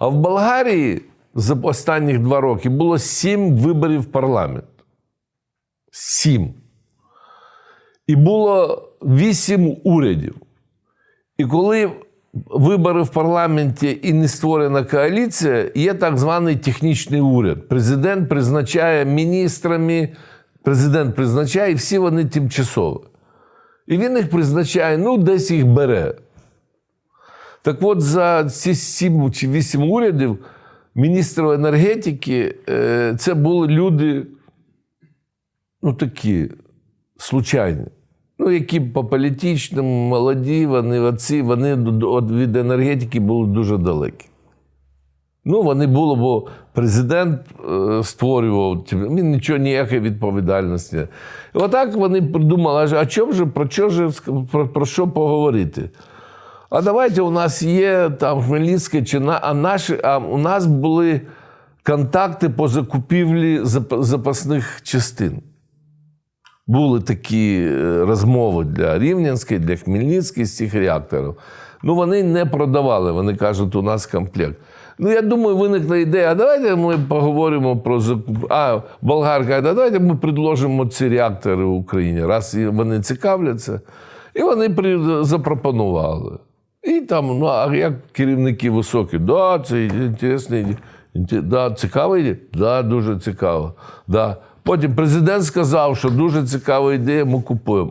А в Болгарії за останніх два роки було сім виборів в парламент. Сім. І було вісім урядів. І коли вибори в парламенті і не створена коаліція, є так званий технічний уряд. Президент призначає міністрами, президент призначає, і всі вони тимчасові. І він їх призначає, ну, десь їх бере. Так от за ці сім чи вісім урядів міністрів енергетики е, це були люди, ну такі, случайні. Ну, які по політичному молоді, вони оці, вони від енергетики були дуже далекі. Ну, вони були, бо президент е, створював, він нічого, ніякої відповідальності. І отак вони придумали, а чому же, про, що ск- про, про що поговорити? А давайте у нас є там Хмельницьке, чи на, а, наші, а у нас були контакти по закупівлі зап- запасних частин. Були такі е, розмови для Рівненської, для Хмельницької з цих реакторів. Ну, вони не продавали, вони кажуть, у нас комплект. Ну, я думаю, виникне ідея, а давайте ми поговоримо про закуп. А болгарка, «А давайте ми предложимо ці реактори в Україні, раз вони цікавляться. І вони запропонували. Там, ну, а як керівники високі, да, це інтересний, да, цікава ідея? Да, дуже цікаво. Да. Потім президент сказав, що дуже цікава ідея, ми купуємо.